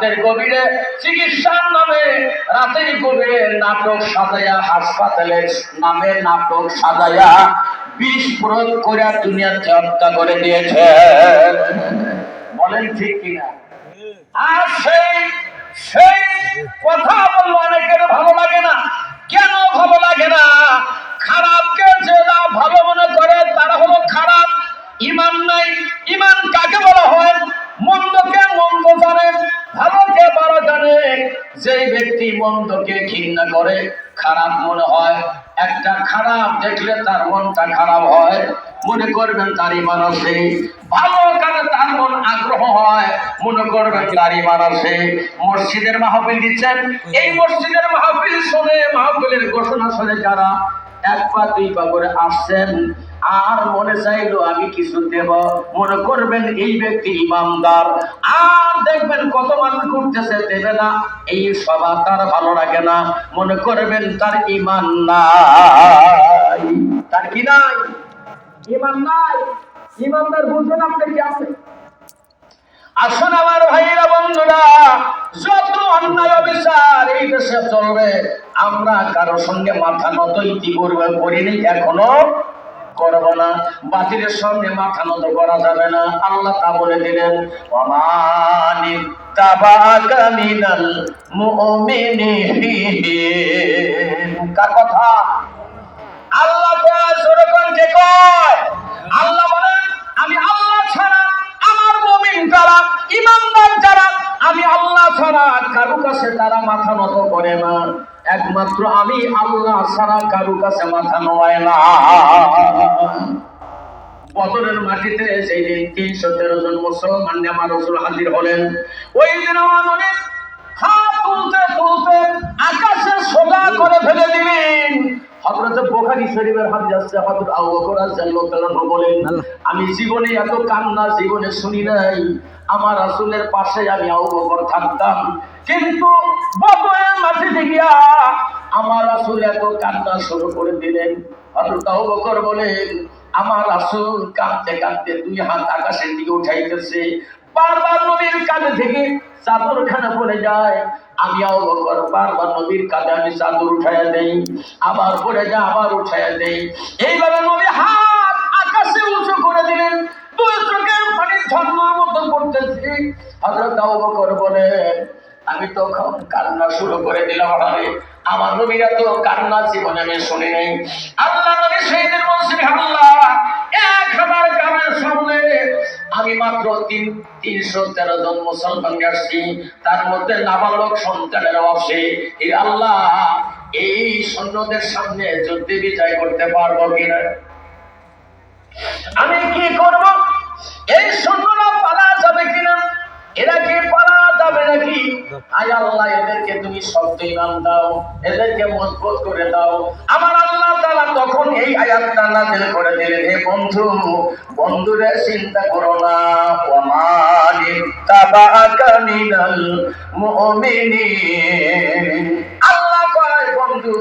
রাতের গভীরে চিকিৎসার নামে রাতের গভীরে নাটক সাজাইয়া হাসপাতালের নামে নাটক সাজাইয়া বিষ প্রয়োগ করে দুনিয়াতে হত্যা করে দিয়েছে। বলেন ঠিক কিনা? আর সেই সেই কথা বলল অনেকের ভালো লাগে না। কেন ভালো লাগে না? খারাপকে যারা ভালো মনে করে, তারা হলো খারাপ। ইমান নাই। ইমান কাকে বলা হয়? যেই ব্যক্তি মন্দকে ঘৃণা করে, খারাপ মনে হয়, একটা খারাপ দেখলে তার মনটা খারাপ হয়। মনে করবেন তার আছে ভালো কাজে তার মন আগ্রহ হয়। মনে করবেন তার ইমান আছে মসজিদের মাহফিল দিচ্ছেন। এই মসজিদের মাহফিল শুনে, মাহফিলের ঘোষণা শুনে যারা এক পা দুই পা করে আসছেন আর মনে চাইলো আমি কিছু দেব। মনে করবেন এই ব্যক্তি ইমানদার। আর দেখবেন কত মানুষ ঘুরতেছে দেবে না। এই স্বভাব তার ভালো লাগে না। মনে করবেন তার ইমান নাই। তার কি নাই? ইমান নাই। ইমানদার বুঝবেন আপনার কি আছে। আসুন আমার ভাইরা বন্ধুরা যত অন্যায় অবিচার এই দেশে চলবে আমরা কারও সঙ্গে মাথা নত ইতিপূর্বে করিনি এখনও করব না। বাতিলের সঙ্গে মাথা নত করা যাবে না। আল্লাহ তা বলে দিলেন অমানি তাবাকা মিনাল মুমিনিন। কথা? আল্লাহ কয় যেরকম কে কয়, আল্লাহ বলেন, আমি আল্লাহ ছাড়া আমার মুমিন যারা, ইমানদার যারা আমি আল্লাহ ছাড়া কারু কাছে তারা মাথা নত করে না। একমাত্র আমি আল্লাহ ছাড়া কারু কাছে মাথা নোয়ায় না। বদরের মাটিতে সেই দিন তিনশো তেরো জন মুসলমান নেমা রসুল হাজির হলেন। ওই দিন আমার হাত তুলতে তুলতে আকাশে সোজা করে ফেলে দিলেন। বুখারী শরীফের হাদিস আছে হযরত আবু বকর রাদিয়াল্লাহু বলেন আমি জীবনে এত কান্না জীবনে শুনি নাই। আমার রাসূলের পাশে আমি আবু বকর থাকতাম। কিন্তু বদরের মাটিতে গিয়া আমার রাসূল এত কান্না শুরু করে দিলেন। হযরত আবু বকর বলেন আমার রাসূল কাঁদতে কাঁদতে দুই হাত আকাশের দিকে উঠাইতেছে। বারবার নবীর কাঁধে থেকে চাদরখানা পড়ে যায়। আমি বকর, বারবার নবীর কাঁধে আমি চাদর উঠাইয়া দেই, আবার পড়ে যায়, আবার উঠাইয়া দেই। এইভাবে নবী হাত আকাশে উঁচু করে দিলেন। দুই চোখের পানি ঝর্ণার মতো পড়তেছি। বকর বলে, আমি তখন কান্না শুরু করে দিলাম আরে আমার নবীরা তো কান্না জীবনে আমি শুনি নাই। আল্লাহ নবী সেইদিন বলছেন আল্লাহ আমি মাত্র তিন তিনশো তেরো জন মুসলমান তার মধ্যে নাবালক সন্তানের এই আল্লাহ, এই সৈন্যদের সামনে যুদ্ধে বিজয় করতে পারব কিনা? আমি কি করব? এই সৈন্যরা পালা যাবে কিনা? এরা কি পালা যাবে নাকি? আয় আল্লাহ, এদেরকে তুমি শব্দ ইমান দাও, এদেরকে মজবুত করে দাও। আমার আল্লাহ তাআলা তখন এই আয়াতটা নাযিল করে দিলেন, হে বন্ধু, বন্ধুরে চিন্তা করো না। তাবাকা মিনাল মুমিনিন। আল্লাহ কয়, বন্ধু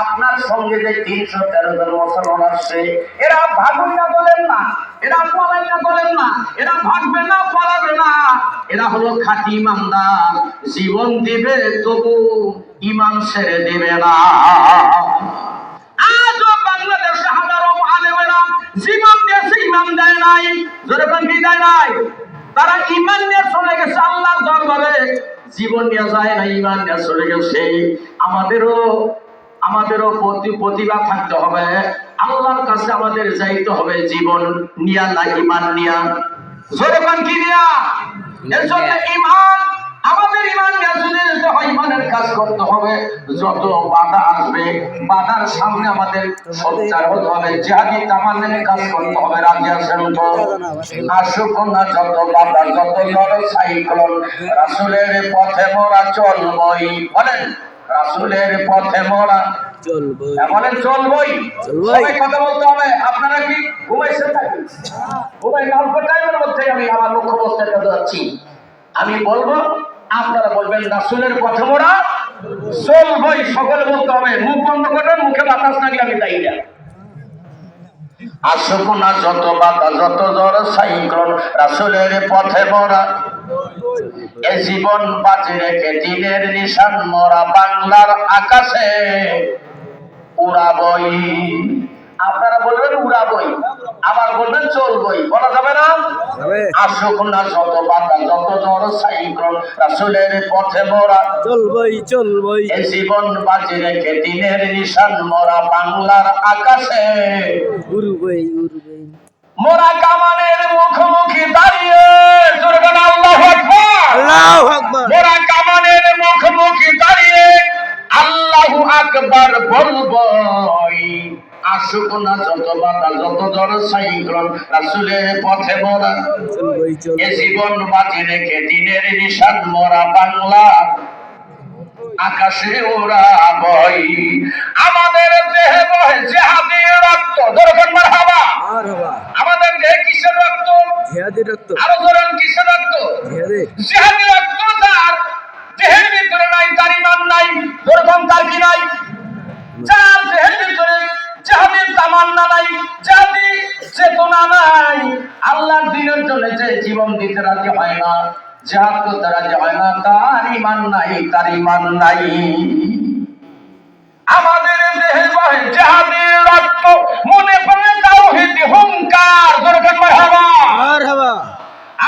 আপনার সঙ্গে যে তিনশো তেরো জন মুসলমান আসছে, এরা ভাগুন না, বলেন না। এরা পলাই না, বলেন না। এরা ভাগবে না, পালাবে না। এরা হলো খাঁটি ইমানদার। জীবন দিবে, তবু ইমান ছেড়ে দেবে না। আজও বাংলাদেশে হাজারো আলেমেরা জীবন দিয়েছে, ইমান দেয় নাই। যেরকম কি দেয় নাই? তারা ইমান নিয়ে চলে গেছে আল্লাহর দরবারে। জীবন নিয়ে যায় না, ইমান নিয়ে চলে গেছে। আমাদেরও আমাদেরও প্রতি প্রতিভা থাকতে হবে। আল্লাহর কাছে আমাদের যাইতে হবে জীবন নিয়া না ইমান নিয়া। যেরকম কি নিয়া? এর জন্য ইমান আমাদের ইমান হয় ইমানের কাজ করতে হবে, যত বাধা আসবে, বাধার সামনে আমাদের হতে হবে। জিহাদি তামান্নের কাজ করতে হবে, রাজি আছেন তো? আসুক না যত বাধা, যত সাইক্লোন, রাসুলের পথে মোরা চলবই। বলেন। রাসুলের পথে মোরা চলবই। সবাই কথা বলতে হবে। আপনারা কি ঘুমাই না অল্প টাইমের মধ্যে আমি আমার যাচ্ছি। আমি বলব আপনারা বলবেন রাসুলের পথে মোরা চলবই সকলে বলতে হবে মুখ বন্ধ করেন মুখে বাতাস গেলে আমি তাই না? আসুক না যত বাতা যত জ্বর সাইক্লোন রাসুলের পথে মোরা এ জীবন বাজি রেখে দিনের নিশান মোরা বাংলার আকাশে। উড়াবই আপনারা বলবেন উড়াবই আবার বলবেন চলবই বলা যাবে না? আসুক না যত বাধা যত জ্বর সাইক্লোন রাসুলের পথে মোরা। চলবই চলবই এ জীবন বাজি রেখে দিনের নিশান মোরা বাংলার আকাশে। উড়বই উড়বই মোরা কামানের মুখোমুখি দাঁড়িয়ে জোরে আল্লাহু আকবার। মোরা কামানের মুখোমুখি দাঁড়িয়ে আল্লাহু আকবার বলবই আসুক না যত বাধা যত জ্বর সাইক্রম রাসুলের পথে মোরা। এ জীবন বাজি রেখে দিনের নিশান মোরা বাংলা। আকাশে ওরা বই আমাদের দেহে বহে জেহাদি রক্ত। দরকার আমাদের দেহে কিসের রক্ত? জিহাদি রক্ত। আরও ধরেন কিসের রক্ত? জিহাদি। জেহাদি রক্ত যার দেহের ভিতরে নাই তার ইমান নাই দরকার তার কি নাই? যার দেহের ভিতরে জাহাদের তামান্না নাই জাহাদি চেতনা নাই আল্লাহর দিনের জন্য যে জীবন দিতে রাজি হয় না। জাহাদ করতে রাজি হয় না তার ইমান নাই তার ইমান নাই। আমাদের দেহে বহে জাহাদের রক্ত মনে পড়ে তাওহীদ হুঙ্কার দরকার মারহাবা আর হবা।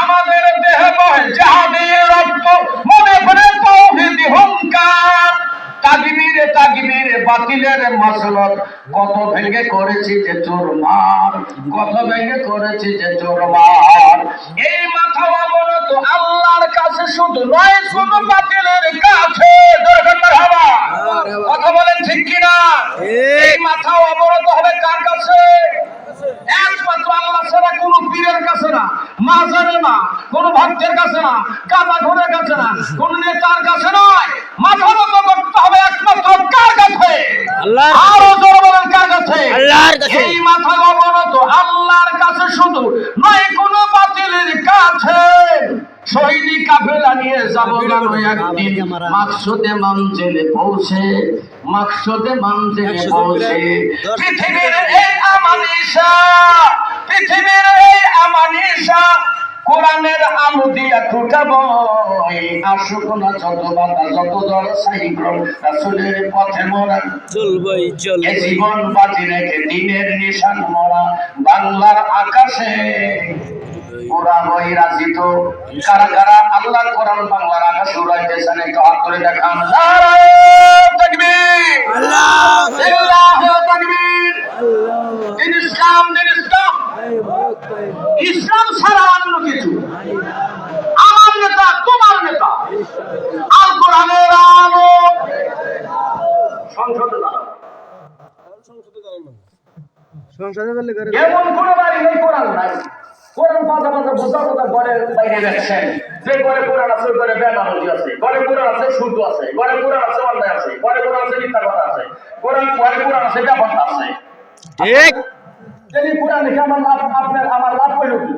আমাদের দেহে বহে জাহাদের রক্ত মনে পড়ে তৌহিদ হুঙ্কার তাকবীরে তাকবীরে বাতিলের মাসলত কত ভেঙে করেছি যে চোরমার কত ভেঙে করেছি যে চোরমার এই মাথা অবনত আল্লাহর কাছে শুধু নয় শুধু বাতিলের কাছে কথা বলেন ঠিক কিনা? এই মাথা অবনত হবে কার কাছে? একমাত্র আল্লাহ ছাড়া কোন পীরের কাছে না মাজারে না কোন ভক্তের কাছে না কাবা ঘরের কাছে না কোন নেতার কাছে নয়। মাথা নত করতে হবে একমাত্র কার কাছে? আরও জোর বলেন কার কাছে? কাছে। এই মাথা অবনত আল্লাহর কাছে শুধু নয় কোন কাছে শহীদি কাফেলা নিয়ে যাব জানো একদিন? মাকসুদে মঞ্জিলে পৌঁছে মাকসুদে মঞ্জিলে পৌঁছে। পৃথিবীর এই আমানিশা পৃথিবীর এই আমানিশা কোরআনের আলো দিয়া টুটাবো আসুক না যত বাধা যত দর সাইক্রম রাসুলের পথে মোরা। চলবই চলবই। জীবন বাজি রেখে দিনের নিশান মরা। বাংলার আকাশে ওরা বই রাজি তো কারা কারা? আল্লাহর কোরআন বাংলার আকাশে উড়াইতেছেন একটু হাত করে দেখান। ইসলাম ইসলাম। ইসলাম ছাড়া অন্য কিছু আমার নেতা তোমার নেতা। আল কোরআনের আলো। সংসদে সংসদে এমন কোন বাড়ি নেই কোরআন নাই। কোরআন পাতা পাতা বোঝা বোঝা ঘরের বাইরে যে ঘরে কোরআন আছে ঘরে বেদানজি আছে। ঘরে কোরআন আছে শুদ্ধ আছে। ঘরে কোরআন আছে অন্যায় আছে। ঘরে কোরআন আছে মিথ্যা কথা আছে। কোরআন ঘরে কোরআন আছে ব্যাপারটা আছে। ঠিক। যদি কোরআন লিখে আমার লাভ আপনার আমার লাভ হইল কি?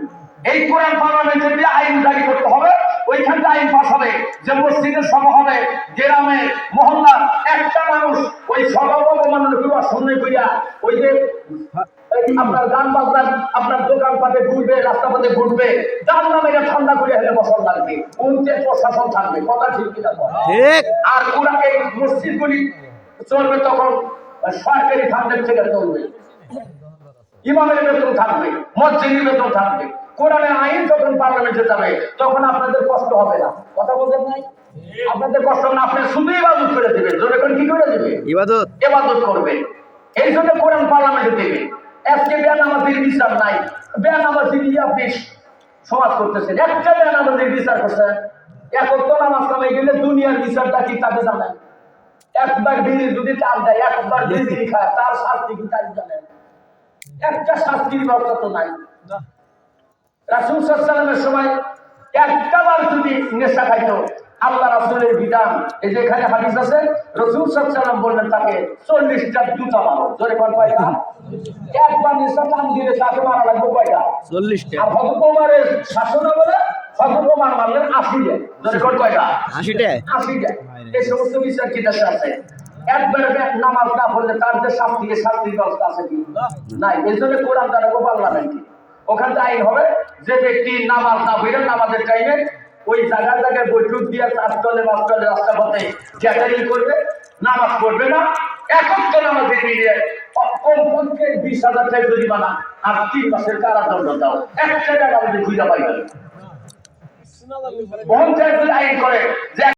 এই কোরআন পার্লামেন্টে দিয়ে আইন জারি করতে হবে ওইখানটা আইন পাস হবে। যে মসজিদের সভা হবে গ্রামে মহল্লা একটা মানুষ ওই সভা অবমাননা করিয়া শুনে করিয়া ওই যে আপনার গান বাজনা আপনার দোকান পাটে ঘুরবে রাস্তা পাতে ঘুরবে যার নামে এটা ঠান্ডা করে হেলে বসন লাগবে উনচে প্রশাসন থাকবে কথা ঠিক কিনা ঠিক। আর ওরা এই মসজিদগুলি চলবে তখন সরকারি ফান্ডের থেকে চলবে। ইমামের বেতন থাকবে মসজিদের বেতন থাকবে। কোরআনের আইন যখন পার্লামেন্টে যাবে তখন আপনাদের কষ্ট হবে না। কথা বলছেন নাই? আপনাদের কষ্ট হবে না আপনি শুধু ইবাদত করে দেবেন। জোরে করে কি করে দেবে ইবাদত। এবাদত করবে এই জন্য কোরআন পার্লামেন্টে দেবে। আজকে বেয়ান আমাদের বিচার নাই। নিয়ে আপনি সমাজ করতেছেন। একটা বেয়ান আমাদের বিচার করছেন একত্র নামাজ কামাই গেলে দুনিয়ার বিচারটা কি তাকে জানেন? একবার বিড়ি যদি টান দেয়, একবার বিড়ি খায়, তার শাস্তি কি তাই জানেন? একটা শাস্তির ব্যবস্থা তো নাই। রাসুল সময় একটা যদি নেশা খাইতো, আল্লাহ রাসুলের বিধান, এই যে এখানে হাদিস আছে, রসুল সাল্লাম বললেন তাকে, চল্লিশটা জুতা মারো। জোরে কয়টা একবার নেশা টান দিলে তাকে মারা লাগবে কয়টা? চল্লিশটা। আর হতকুমারের শাসন বলে হতকুমার মারলেন আশি জন কয়টা? আশিটা। আশিটা। এই সমস্ত বিচার কি আছে? একবার এক নামাজ না পড়লে তার যে শাস্তি এই ব্যবস্থা আছে কি? নাই। এই জন্য কোরআন দ্বারা পার্লামেন্টে ওখানে আইন হবে যে ব্যক্তি নামাজ না পড়ে নামাজের টাইমে ওই জায়গায় জায়গায় বৈঠক দিয়ে চাষ করলে বাস করলে রাস্তা পথে ক্যাটারিং করবে নামাজ পড়বে না। একত্র নামাজে মিলিয়ে কমপক্ষে বিশ হাজার টাকা জরিমানা আর তিন মাসের কারাদণ্ড দাও একটা টাকা আমাদের খুঁজে পাইবেন না। পঞ্চায়েত যদি আইন করে যে